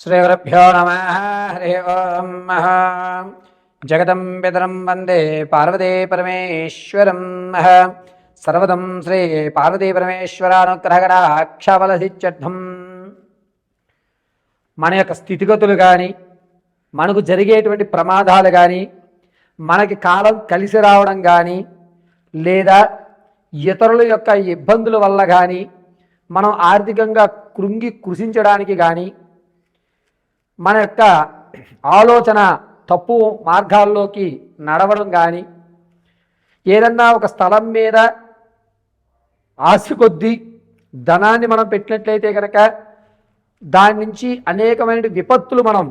శ్రీగురుభ్యో నమ హరి ఓం జగదం పితరం వందే పార్వతీ పరమేశ్వరం సర్వదం శ్రీ పార్వతీ పరమేశ్వరానుగ్రహగడాక్షబలసిత్యర్థం మన యొక్క స్థితిగతులు కానీ మనకు జరిగేటువంటి ప్రమాదాలు కానీ మనకి కాలం కలిసి రావడం కానీ లేదా ఇతరుల యొక్క ఇబ్బందుల వల్ల కానీ మనం ఆర్థికంగా కృంగి కృషించడానికి కానీ మన యొక్క ఆలోచన తప్పు మార్గాల్లోకి నడవడం కానీ ఏదన్నా ఒక స్థలం మీద ఆశ కొద్దీ ధనాన్ని మనం పెట్టినట్లయితే కనుక దాని నుంచి అనేకమైన విపత్తులు మనం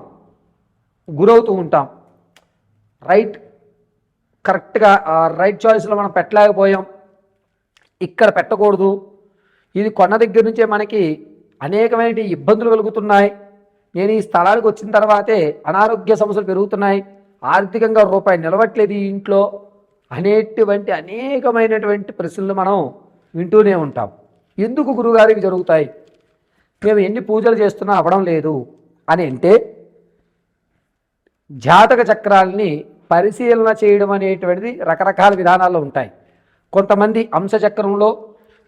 గురవుతూ ఉంటాం. రైట్ కరెక్ట్గా రైట్ చాయిస్లో మనం పెట్టలేకపోయాం. ఇక్కడ పెట్టకూడదు. ఇది కొన్న దగ్గర నుంచే మనకి అనేకమైన ఇబ్బందులు కలుగుతున్నాయి. నేను ఈ స్థలానికి వచ్చిన తర్వాతే అనారోగ్య సమస్యలు పెరుగుతున్నాయి. ఆర్థికంగా రూపాయి నిలవట్లేదు ఈ ఇంట్లో. అనేటువంటి అనేకమైనటువంటి ప్రశ్నలు మనం వింటూనే ఉంటాం. ఎందుకు గురుగారికి జరుగుతాయి? మేము ఎన్ని పూజలు చేస్తున్నా అవ్వడం లేదు అని అంటే జాతక చక్రాల్ని పరిశీలన చేయడం అనేటువంటిది రకరకాల విధానాల్లో ఉంటాయి. కొంతమంది అంశ చక్రంలో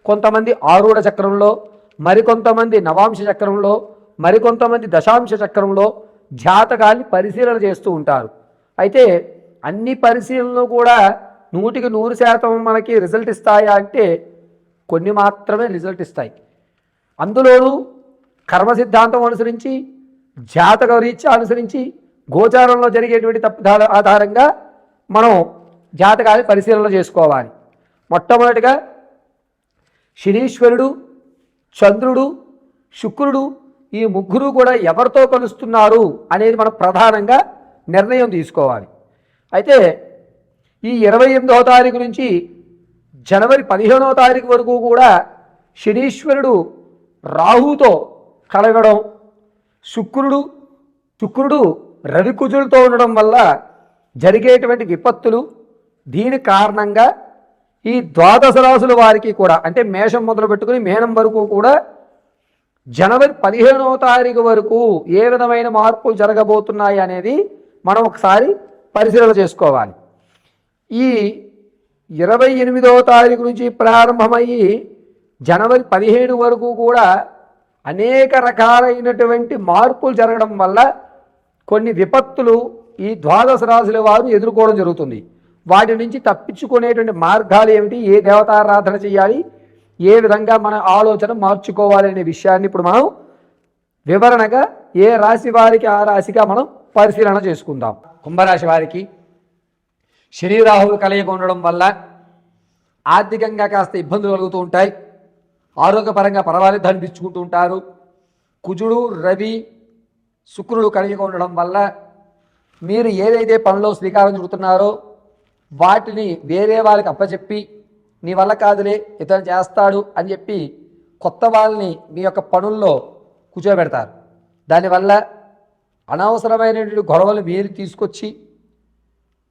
కొంతమంది ఆరూఢ చక్రంలో మరికొంతమంది నవాంశ చక్రంలో మరికొంతమంది దశాంశ చక్రంలో జాతకాన్ని పరిశీలన చేస్తూ ఉంటారు. అయితే అన్ని పరిశీలనలు కూడా నూటికి నూరు శాతం మనకి రిజల్ట్ ఇస్తాయా అంటే కొన్ని మాత్రమే రిజల్ట్ ఇస్తాయి. అందులోనూ కర్మ సిద్ధాంతం అనుసరించి జాతక రీత్యా అనుసరించి గోచారంలో జరిగేటువంటి తప్పిదాల ఆధారంగా మనం జాతకాన్ని పరిశీలన చేసుకోవాలి. మొట్టమొదటిగా శనీశ్వరుడు చంద్రుడు శుక్రుడు ఈ ముగ్గురు కూడా ఎవరితో కలుస్తున్నారు అనేది మనం ప్రధానంగా నిర్ణయం తీసుకోవాలి. అయితే ఈ ఇరవై ఎనిమిదవ తారీఖు నుంచి జనవరి పదిహేనవ తారీఖు వరకు కూడా శనీశ్వరుడు రాహుతో కలగడం శుక్రుడు శుక్రుడు రవికుజులతో ఉండడం వల్ల జరిగేటువంటి విపత్తులు దీని కారణంగా ఈ ద్వాదశ రాసుల వారికి కూడా అంటే మేషం మొదలు పెట్టుకుని మేనం వరకు కూడా జనవరి పదిహేనవ తారీఖు వరకు ఏ విధమైన మార్పులు జరగబోతున్నాయి అనేది మనం ఒకసారి పరిశీలన చేసుకోవాలి. ఈ ఇరవై ఎనిమిదవ తారీఖు నుంచి ప్రారంభమయ్యి జనవరి పదిహేడు వరకు కూడా అనేక రకాలైనటువంటి మార్పులు జరగడం వల్ల కొన్ని విపత్తులు ఈ ద్వాదశ రాశుల వారు ఎదుర్కోవడం జరుగుతుంది. వాటి నుంచి తప్పించుకునేటువంటి మార్గాలు ఏమిటి? ఏ దేవతారాధన చేయాలి? ఏ విధంగా మన ఆలోచన మార్చుకోవాలనే విషయాన్ని ఇప్పుడు మనం వివరణగా ఏ రాశి వారికి ఆ రాశిగా మనం పరిశీలన చేసుకుందాం. కుంభరాశి వారికి శని రాహువు కలయిక ఉండడం వల్ల ఆర్థికంగా కాస్త ఇబ్బందులు కలుగుతూ ఉంటాయి. ఆరోగ్యపరంగా పర్వాలేదు అనిపించుకుంటూ ఉంటారు. కుజుడు రవి శుక్రుడు కలిగి ఉండడం వల్ల మీరు ఏదైతే పనిలో శ్రీకారం చుడుతున్నారో వాటిని వేరే వాళ్ళకి అప్పచెప్పి నీ వల్ల కాదులే ఇతను చేస్తాడు అని చెప్పి కొత్త వాళ్ళని మీ యొక్క పనుల్లో కూర్చోబెడతారు. దానివల్ల అనవసరమైనటువంటి గొడవలు మీరు తీసుకొచ్చి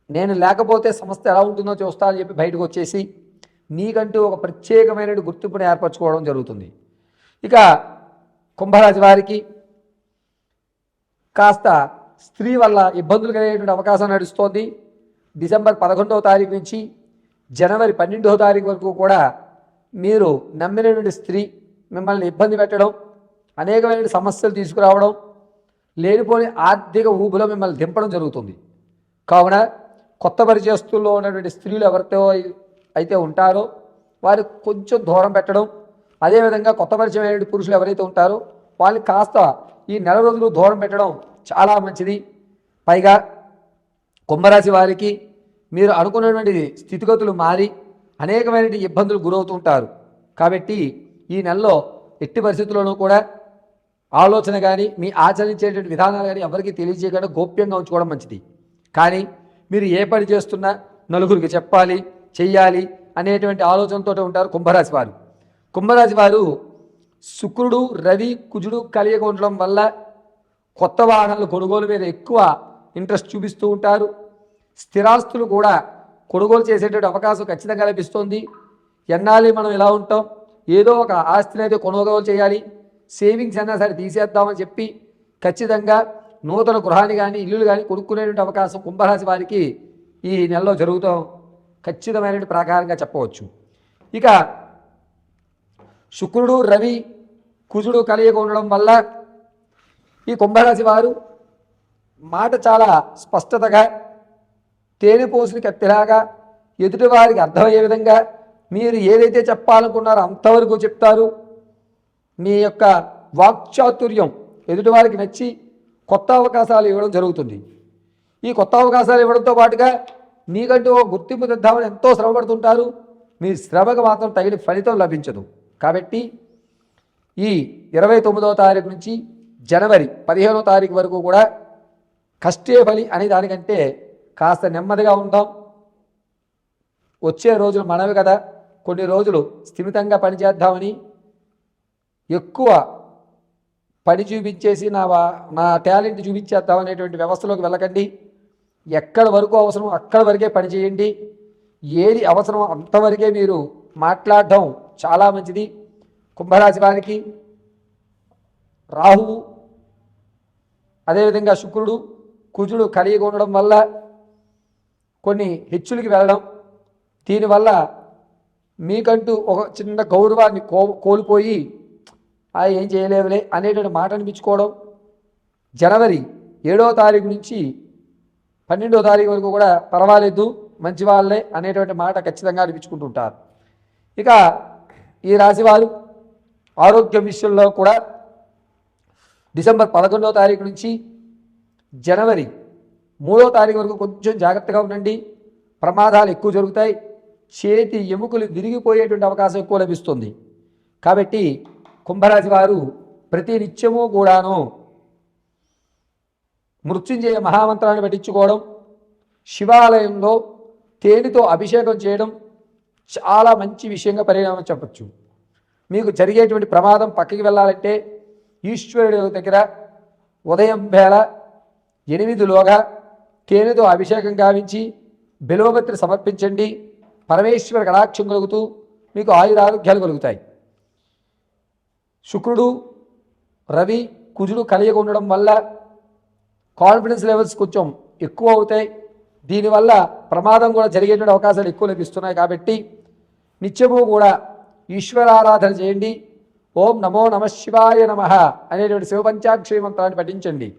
నేను లేకపోతే సంస్థ ఎలా ఉంటుందో చూస్తా అని చెప్పి బయటకు వచ్చేసి నీకంటూ ఒక ప్రత్యేకమైన గుర్తింపుని ఏర్పరచుకోవడం జరుగుతుంది. ఇక కుంభరాశి వారికి కాస్త స్త్రీ వల్ల ఇబ్బందులు కలిగేటువంటి అవకాశం నడుస్తోంది. డిసెంబర్ పదకొండవ తారీఖు నుంచి జనవరి పన్నెండో తారీఖు వరకు కూడా మీరు నమ్మినటువంటి స్త్రీ మిమ్మల్ని ఇబ్బంది పెట్టడం అనేకమైన సమస్యలు తీసుకురావడం లేనిపోని ఆర్థిక ఊబిలో మిమ్మల్ని దింపడం జరుగుతుంది. కావున కొత్త పరిచయస్తుల్లో ఉన్నటువంటి స్త్రీలు ఎవరితో అయితే ఉంటారో వారు కొంచెం దూరం పెట్టడం అదేవిధంగా కొత్త పరిచయమైన పురుషులు ఎవరైతే ఉంటారో వాళ్ళని కాస్త ఈ నెల రోజులు దూరం పెట్టడం చాలా మంచిది. పైగా కుంభరాశి వారికి మీరు అనుకున్నటువంటి స్థితిగతులు మారి అనేకమైన ఇబ్బందులు గురవుతుంటారు కాబట్టి ఈ నెలలో ఎట్టి పరిస్థితుల్లోనూ కూడా ఆలోచన కానీ మీ ఆచరించేటువంటి విధానాలు కానీ ఎవరికి తెలియజేయకుండా గోప్యంగా ఉంచుకోవడం మంచిది. కానీ మీరు ఏ పని చేస్తున్నా నలుగురికి చెప్పాలి చెయ్యాలి అనేటువంటి ఆలోచనతో ఉంటారు కుంభరాశి వారు. కుంభరాశి వారు శుక్రుడు రవి కుజుడు కలియక ఉండడం వల్ల కొత్త వాహనాలు కొనుగోలు మీద ఎక్కువ ఇంట్రెస్ట్ చూపిస్తూ ఉంటారు. స్థిరాస్తులు కూడా కొనుగోలు చేసేటువంటి అవకాశం ఖచ్చితంగా లభిస్తుంది. ఎన్నాళ్ళు మనం ఇలా ఉంటాం? ఏదో ఒక ఆస్తిని అయితే కొనుగోలు చేయాలి. సేవింగ్స్ అయినా సరే తీసేద్దామని చెప్పి ఖచ్చితంగా నూతన గృహాన్ని కానీ ఇల్లులు కానీ కొనుక్కునేటువంటి అవకాశం కుంభరాశి వారికి ఈ నెలలో జరుగుతాం ఖచ్చితమైనటువంటి ప్రకారంగా చెప్పవచ్చు. ఇక శుక్రుడు రవి కుజుడు కలియక ఉండడం వల్ల ఈ కుంభరాశి వారు మాట చాలా స్పష్టతగా తేనెపోసిన కత్తిలాగా ఎదుటివారికి అర్థమయ్యే విధంగా మీరు ఏదైతే చెప్పాలనుకున్నారో అంతవరకు చెప్తారు. మీ యొక్క వాక్చాతుర్యం ఎదుటివారికి నచ్చి కొత్త అవకాశాలు ఇవ్వడం జరుగుతుంది. ఈ కొత్త అవకాశాలు ఇవ్వడంతో పాటుగా మీకంటూ ఒక గుర్తింపు తెద్దామని ఎంతో శ్రమపడుతుంటారు. మీ శ్రమకు మాత్రం తగిన ఫలితం లభించదు. కాబట్టి ఈ ఇరవై తొమ్మిదవ తారీఖు నుంచి జనవరి పదిహేనో తారీఖు వరకు కూడా కష్టే ఫలి అనే దానికంటే కాస్త నెమ్మదిగా ఉంటాం. వచ్చే రోజులు మనవి కదా. కొన్ని రోజులు స్థిమితంగా పనిచేద్దామని ఎక్కువ పని చూపించేసి నా నా టాలెంట్ చూపించేద్దాం అనేటువంటి వ్యవస్థలోకి వెళ్ళకండి. ఎక్కడ వరకు అవసరం అక్కడ వరకే పని చేయండి. ఏది అవసరం అంతవరకే మీరు మాట్లాడడం చాలా మంచిది. కుంభరాశి వారికి రాహువు అదేవిధంగా శుక్రుడు కుజుడు కలిగి ఉండడం వల్ల కొన్ని హెచ్చులకి వెళ్ళడం. దీనివల్ల మీకంటూ ఒక చిన్న గౌరవాన్ని కో కోల్పోయి ఆ ఏం చేయలేవులే అనేటువంటి మాట అనిపించుకోవడం. జనవరి ఏడో తారీఖు నుంచి పన్నెండో తారీఖు వరకు కూడా పర్వాలేదు మంచి వాళ్ళే అనేటువంటి మాట ఖచ్చితంగా అనిపించుకుంటుంటారు. ఇక ఈ రాశివారు ఆరోగ్యం విషయంలో కూడా డిసెంబర్ పదకొండవ తారీఖు నుంచి జనవరి మూడో తారీఖు వరకు కొంచెం జాగ్రత్తగా ఉండండి. ప్రమాదాలు ఎక్కువ జరుగుతాయి. చేతి ఎముకలు విరిగిపోయేటువంటి అవకాశం ఎక్కువ లభిస్తుంది. కాబట్టి కుంభరాశి వారు ప్రతి నిత్యము కూడాను మృత్యుంజయ మహామంత్రాన్ని పఠించుకోవడం శివాలయంలో తేనెతో అభిషేకం చేయడం చాలా మంచి విషయంగా పరిణామం చెప్పచ్చు. మీకు జరిగేటువంటి ప్రమాదం పక్కకి వెళ్ళాలంటే ఈశ్వరుడి దగ్గర ఉదయం వేళ ఎనిమిదిలోగా తేనెతో అభిషేకం గావించి బిలవపత్రి సమర్పించండి. పరమేశ్వర కటాక్షం కలుగుతూ మీకు ఆయురారోగ్యాలు కలుగుతాయి. శుక్రుడు రవి కుజుడు కలియగా ఉండడం వల్ల కాన్ఫిడెన్స్ లెవెల్స్ కొంచెం ఎక్కువ అవుతాయి. దీనివల్ల ప్రమాదం కూడా జరిగేటువంటి అవకాశాలు ఎక్కువ లభిస్తున్నాయి కాబట్టి నిత్యము కూడా ఈశ్వరారాధన చేయండి. ఓం నమో నమ శివాయ నమ అనేటువంటి శివపంచాక్షరి మంత్రాన్ని పఠించండి.